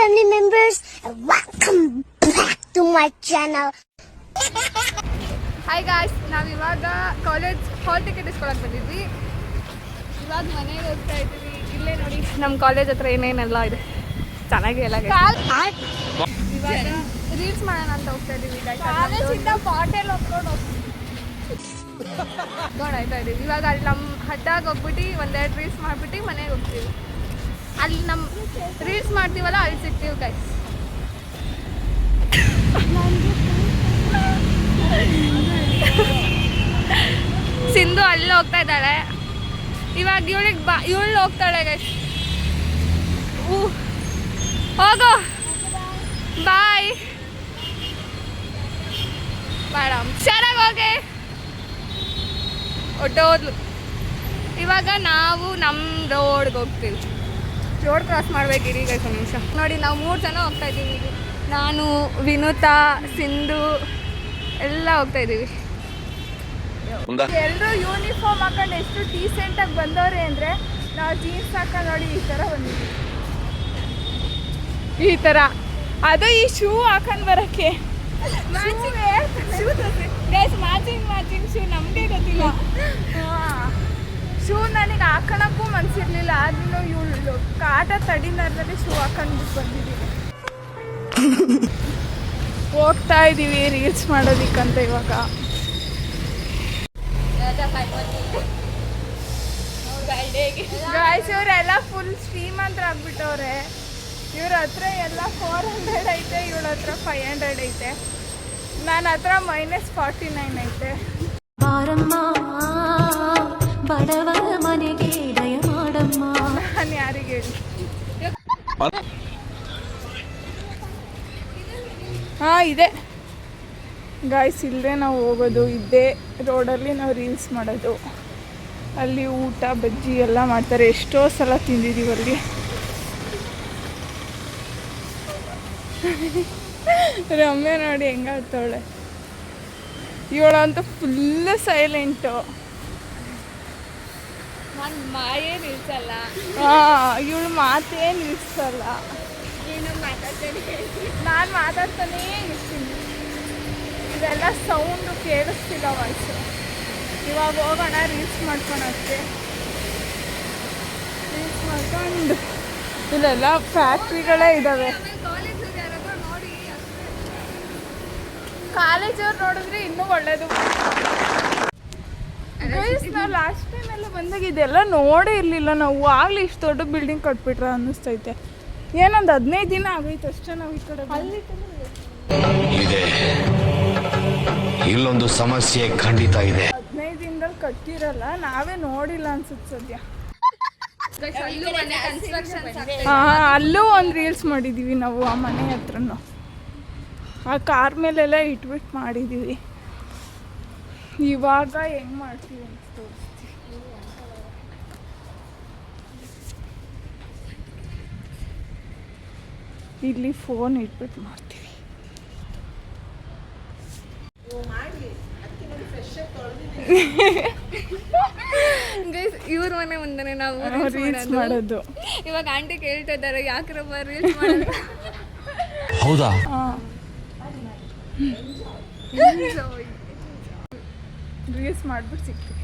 family members, and welcome back to my channel. Hi guys ನಾವು ಇವಾಗ college hall ticket ಇಸ್ಕೊಳಕ್ ಬಂದಿದ್ವಿ. ಇವಾಗ ಮನೆಗೆ ಹೋಗ್ತಾ ಇದ್ದೀವಿ. ಇಲ್ಲೇ ನೋಡಿ ನಮ್ಮ ಕಾಲೇಜ್ ಹತ್ರ ಏನೇನೆಲ್ಲ ಇದೆ. ಚೆನ್ನಾಗಿ ಎಲ್ಲ ಇವಾಗ ರೀಲ್ಸ್ ಮಾಡೋಣ ಅಂತ ಹೋಗ್ತಾ ಇದ್ದೀವಿ ಕಾಲೇಜಿಂದ ಬಾಟಲ್ ಹೊತ್ಕೊಂಡು ಇದೀವಿ ಇವಾಗ ಅಲ್ಲಿ ನಮ್ಮ ಹಡ್ಡಾಗ ಹೋಗ್ಬಿಟ್ಟು ಒಂದೆರಡು ರೀಲ್ಸ್ ಮಾಡ್ಬಿಟ್ಟು ಮನೆಗೆ ಹೋಗ್ತೀವಿ. ಅಲ್ಲಿ ನಮ್ಮ ರೀಲ್ಸ್ ಮಾಡ್ತೀವಲ್ಲ, ಅಲ್ಲಿ ಸಿಗ್ತೀವಿ ಗೈಸ್ ಸಿಂಧು ಅಲ್ಲಿ ಹೋಗ್ತಾ ಇದ್ದಾಳೆ. ಇವಾಗ ಇವಳಿಗೆ ಬಾ, ಇವಳು ಹೋಗ್ತಾಳೆ ಗೈಸ್ ಹೋಗೋ. ಬಾಯ್ ಬೇಡ ಹುಷಾರಾಗಿ ಹೋಗಿ. ಹೊಟ್ಟೋದ್ಲು ಇವಾಗ ನಾವು ನಮ್ಮ ರೋಡ್ಗೆ ಹೋಗ್ತೀವಿ. ರೋಡ್ ಕ್ರಾಸ್ ಮಾಡ್ಬೇಕಿರಿ ಗೈಸ್ ಒಂದು ನಿಮಿಷ. ನೋಡಿ ನಾವು ಮೂರು ಜನ ಹೋಗ್ತಾ ಇದ್ದೀವಿ ನಾನು ವಿನುತಾ ಸಿಂಧು ಎಲ್ಲ ಹೋಗ್ತಾ ಇದ್ದೀವಿ. ಎಲ್ಲರೂ ಯೂನಿಫಾರ್ಮ್ ಹಾಕೊಂಡು ಎಷ್ಟು ಡೀಸೆಂಟಾಗಿ ಬಂದವ್ರೆ ಅಂದ್ರೆ ನಾವು ಜೀನ್ಸ್ ಹಾಕೊಂಡು ನೋಡಿ ಈ ಥರ ಬಂದಿದ್ವಿ ಈ ಥರ ಅದು ಈ ಶೂ ಹಾಕೊಂಡು ಬರಕ್ಕೆ. ಮ್ಯಾಚಿಂಗ್ ಮ್ಯಾಚಿಂಗ್ ಶೂ ನಮಗೆ ಗೊತ್ತಿಲ್ಲ. ಶೂ ನನಗೆ ಹಾಕೊಳಕ್ಕೂ ಮನ್ಸಿರ್ಲಿಲ್ಲ ಆದ್ರೂ ಇವಳು ಕಾಟ ತಡಿನಾರ್ದಲ್ಲಿ ಶೂ ಹಾಕೊಂಡು ಬಂದಿದ್ದೀವಿ ಹೋಗ್ತಾ ಇದ್ದೀವಿ ರೀಲ್ಸ್ ಮಾಡೋದಿಕ್ಕಂತ ಇವಾಗ. ಗಾಯ್ಸ್ ಇವರೆಲ್ಲ ಫುಲ್ ಶ್ರೀಮಂತರ ಆಗ್ಬಿಟ್ಟವ್ರೆ ಇವ್ರ ಹತ್ರ ಎಲ್ಲ ಫೋರ್ ಹಂಡ್ರೆಡ್ ಐತೆ, ಇವಳ ಹತ್ರ ಫೈವ್ ಹಂಡ್ರೆಡ್ ಐತೆ. ನನ್ನ ಹತ್ರ ಮೈನಸ್ ಫಾರ್ಟಿ ನೈನ್ ಐತೆ ನಾನು ಯಾರಿಗೆ ಹೇಳಿ? ಹಾಂ, ಇದೆ. ಗಾಯ್ಸ್ ಇಲ್ಲದೆ ನಾವು ಹೋಗೋದು. ಇದ್ದೇ ರೋಡಲ್ಲಿ ನಾವು ರೀಲ್ಸ್ ಮಾಡೋದು. ಅಲ್ಲಿ ಊಟ, ಬಜ್ಜಿ ಎಲ್ಲ ಮಾಡ್ತಾರೆ. ಎಷ್ಟೋ ಸಲ ತಿಂದಿದ್ದೀವಿ ಅಲ್ಲಿ. ರಮ್ಯ ನೋಡಿ ಹೆಂಗಾಗ್ತವಳೆ. ಇವಳಂತೂ ಫುಲ್ ಸೈಲೆಂಟು ನಾನು ಮಾಯೇ ನಿಲ್ಸಲ್ಲ. ಇವಳು ಮಾತೇ ನಿಲ್ಸಲ್ಲ. ನೀನು ಮಾತಾಡ್ತೀನಿ ನಾನು ಮಾತಾಡ್ತಾನೇ ಇರ್ತೀನಿ. ಇದೆಲ್ಲ ಸೌಂಡು ಕೇಳಿಸ್ತಿಲ್ಲ ವಾಯ್ಸು ಇವಾಗ ಹೋಗೋಣ ರೀಲ್ಸ್ ಮಾಡ್ಕೊಳಕ್ಕೆ ರೀಲ್ಸ್ ಮಾಡ್ಕೊಂಡು. ಇಲ್ಲೆಲ್ಲ ಫ್ಯಾಕ್ಟ್ರಿಗಳೇ ಇದ್ದಾವೆ ಕಾಲೇಜವ್ರು ನೋಡಿದ್ರೆ ಇನ್ನೂ ಒಳ್ಳೇದು. ನಾವು ಲಾಸ್ಟ್ ಟೈಮ್ ಎಲ್ಲ ಬಂದಾಗ ಇದೆಲ್ಲ ನೋಡೇ ಇರಲಿಲ್ಲ ನಾವು. ಆಗಲಿ ಇಷ್ಟು ದೊಡ್ಡ ಬಿಲ್ಡಿಂಗ್ ಕಟ್ಬಿಟ್ರ ಅನ್ನಿಸ್ತೈತೆ. ಏನೊಂದು ಹದಿನೈದು ದಿನ ಆಗೈತೆ ಅಷ್ಟೇ ನಾವು ಈ ಕಡೆ ಅಲ್ಲಿ ಇದೆ. ಇಲ್ಲೊಂದು ಸಮಸ್ಯೆ ಖಂಡಿತ ಇದೆ. ಹದಿನೈದು ದಿನದಲ್ಲಿ ಕಟ್ಟಿರಲ್ಲ ನಾವೇ ನೋಡಿಲ್ಲ ಅನ್ಸುತ್ತೆ ಸದ್ಯ. ಹಾಂ ಅಲ್ಲೂ ಒಂದು ರೀಲ್ಸ್ ಮಾಡಿದ್ದೀವಿ ನಾವು ಆ ಮನೆ ಹತ್ರನು. ಆ ಕಾರ್ ಮೇಲೆಲ್ಲ ಇಟ್ಬಿಟ್ಟು ಮಾಡಿದ್ದೀವಿ ಇವಾಗ ಹೆಂಗ್ ಮಾಡ್ತೀವಿ ಅಂತ ತೋರಿಸ್ತೀವಿ ಇಲ್ಲಿ ಫೋನ್ ಇಟ್ಬಿಟ್ಟು ಮಾಡ್ತೀವಿ. ಇವ್ರ ಮನೆ ಮುಂದೆ ನಾವು ರೀಲ್ಸ್ ಮಾಡೋದು. ಇವಾಗ ಆಂಟಿ ಕೇಳ್ತಾ ಇದ್ದಾರೆ ಯಾಕ್ರಪ್ಪ ರೀಲ್ಸ್ ಮಾಡೋದು? ಹೌದಾ? ಹಾಂ. ರೀಲ್ಸ್ ಮಾಡಿಬಿಟ್ಟು ಸಿಗ್ತೀವಿ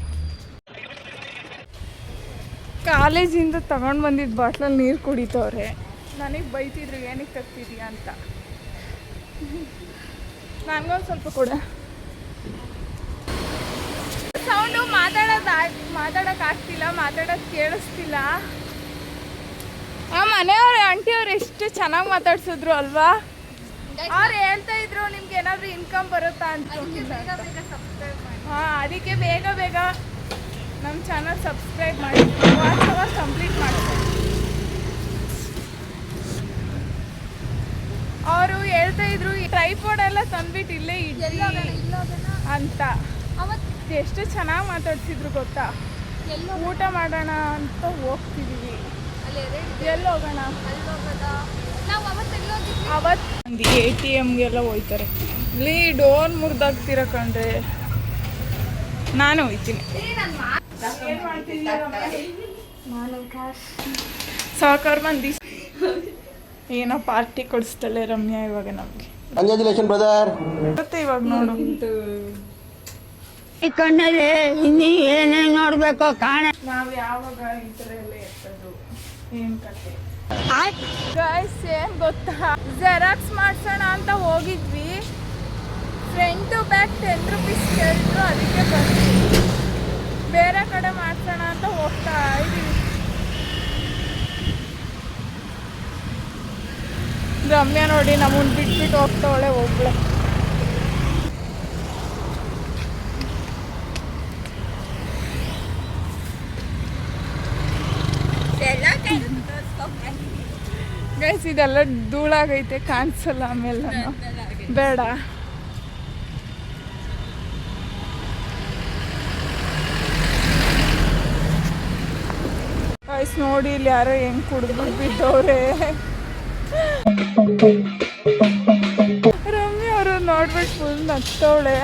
ಕಾಲೇಜಿಂದ ತಗೊಂಡು ಬಂದಿದ್ದ ಬಾಟ್ಲಲ್ಲಿ ನೀರು ಕುಡಿತವ್ರೆ. ನನಗೆ ಬೈತಿದ್ರು ಏನಕ್ಕೆ ತಗ್ತಿದ್ಯಾ ಅಂತ. ನನಗೊಂದು ಸ್ವಲ್ಪ ಕೂಡ. ಸೌಂಡು ಮಾತಾಡೋದು ಮಾತಾಡೋಕೆ ಆಗ್ತಿಲ್ಲ ಮಾತಾಡೋದು ಕೇಳಿಸ್ತಿಲ್ಲ. ಆ ಮನೆಯವ್ರ ಆಂಟಿಯವ್ರು ಎಷ್ಟು ಚೆನ್ನಾಗಿ ಮಾತಾಡ್ಸಿದ್ರು ಅಲ್ವಾ? ಅವ್ರು ಹೇಳ್ತಾ ಇದ್ರು ನಿಮ್ಗೆ ಏನಾದ್ರು ಇನ್ಕಮ್ ಬರುತ್ತಾ ಅಂತ ಹಾ ಅದಕ್ಕೆ ಬೇಗ ಬೇಗ ನಮ್ಮ ಚಾನಲ್ ಸಬ್ಸ್ಕ್ರೈಬ್ ಮಾಡಿ. ವಾಚ್ ಅವರ್ ಕಂಪ್ಲೀಟ್ ಮಾಡ್ತಾರೆ ಅವರು ಹೇಳ್ತಾ ಇದ್ರು ಈ ಟ್ರೈಪೋಡ್ ಎಲ್ಲ ತಂದ್ಬಿಟ್ಟು ಇಲ್ಲೇ ಇಡ್ಲಿ ಅಂತ. ಎಷ್ಟು ಚೆನ್ನಾಗಿ ಮಾತಾಡ್ತಿದ್ರು ಗೊತ್ತಾ? ಊಟ ಮಾಡೋಣ ಅಂತ ಹೋಗ್ತಿದೀವಿ. ಎಲ್ಲಿ ಹೋಗೋಣ ಅವತ್ತು ಒಂದು ಎ ಟಿ ಎಮ್ಗೆಲ್ಲ ಹೋಯ್ತಾರೆ. ಇಲ್ಲಿ ಡೋರ್ ಮುರಿದಾಗ್ತೀರ ಕಂಡ್ರೆ ನಾನು ಹೋಯ್ತೀನಿ. ಸಾಕಾರ ಮಂದಿ. ಏನೋ ಪಾರ್ಟಿ ಕೊಡಿಸ್ತಾಳೆ ರಮ್ಯಾ ಇವಾಗ ನಮಗೆ. ಕಂಗ್ರ್ಯಾಚುಲೇಷನ್ ಬ್ರದರ್ ಮತ್ತೆ ಇವಾಗ ನೋಡು. ಈ ಕಣ್ಣಲ್ಲಿ ಇನ್ನಿ ಏನೇ ನೋಡ್ಬೇಕು ಕಾಣ. ನಾವು ಯಾವಾಗ ಈ ಥರ ಎಲ್ಲ ಎತ್ತದು? ಏನು ಕತೆ? ಏನ್ ಗೊತ್ತಾ? ಜೆರಾಕ್ಸ್ ಮಾಡ್ಸೋಣ ಅಂತ ಹೋಗಿದ್ವಿ. ಫ್ರಂಟ್ ಬ್ಯಾಕ್ ಟೆನ್ ರುಪೀಸ್ ಕೇಳಿದ್ರು, ಅದಕ್ಕೆ ಬಂದ್ವಿ. ಬೇರೆ ಕಡೆ ಮಾಡ್ಸೋಣ ಅಂತ ಹೋಗ್ತಾ ಇದೀವಿ. ರಮ್ಯಾ ನೋಡಿ ನಮ್ಮನ್ನ ಬಿಟ್ಬಿಟ್ಟು ಹೋಗ್ತಾವಳೆ ಒಬ್ಳೆ ಗೈಸ್ ಇದೆಲ್ಲ ಧೂಳಾಗೈತೆ, ಕಾಣಿಸಲ್ಲ ಆಮೇಲೆ. ಬೇಡ. ಗೈಸ್ ನೋಡಿ ಇಲ್ಲಿ ಯಾರೋ ಹೆಂಗ್ ಕುಡಿದು ಬಿದ್ದವ್ರೆ. ರಮ್ಯ ಅವರು ನೋಡ್ಬಿಟ್ಟು ಫುಲ್ ನಗ್ತವಳೆ.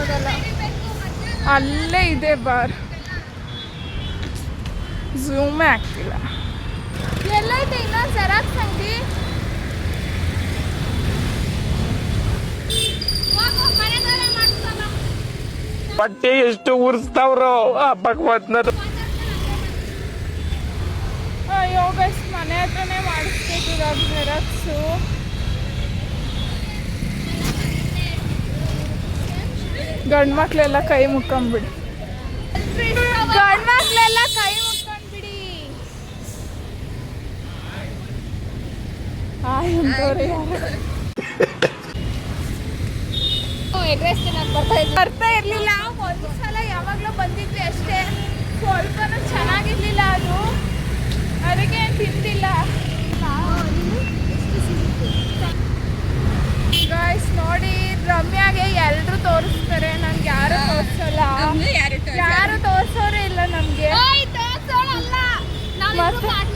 ಮಾಡೋಕ್ಕಾಗಲ್ಲ ಅಲ್ಲೇ ಇದೆ ಬಾರ್. ಝೂಮೇ ಆಗ್ತಿಲ್ಲ. ಎಲ್ಲೈತೆ ಇನ್ನೊಂದು ಜೆರಾಕ್ಸ್ ಅಂಗಡಿ. ಬಟ್ಟೆ ಎಷ್ಟು ಉರ್ಸ್ತಾವ್ರೋ ಆ ಯೋಗ ಮನೆ ಹತ್ರನೇ ಮಾಡಿಸ್ಬೇಕು ಇವಾಗ ಜೆರಾಕ್ಸು ಗಂಡು ಮಕ್ಳೆಲ್ಲ ಕೈ ಮುಕ್ಕೊಂಬಿಡಿ ಗಂಡು ಮಕ್ಳೆಲ್ಲ ಕೈ ಮುಕ್ಕೊಂಡ್ಬಿಡಿ. ಬರ್ತಾ ಇರ್ಲಿಲ್ಲ. ಒಂದು ಸಲ ಯಾವಾಗಲೂ ಬಂದಿದ್ವಿ ಅಷ್ಟೇ. ಸ್ವಲ್ಪನೂ ಚೆನ್ನಾಗಿರ್ಲಿಲ್ಲ ಅದು. ಅದಕ್ಕೆ ತಿಂತಿಲ್ಲ ತಿಂದಿಲ್ಲ ಗಾಯ್ಸ್ ನೋಡಿ ರಮ್ಯಾಗೆ ಎಲ್ರು ತೋರಿಸ್ತಾರೆ ನನ್ಗೆ ಯಾರು ತೋರಿಸಲ್ಲ ಯಾರು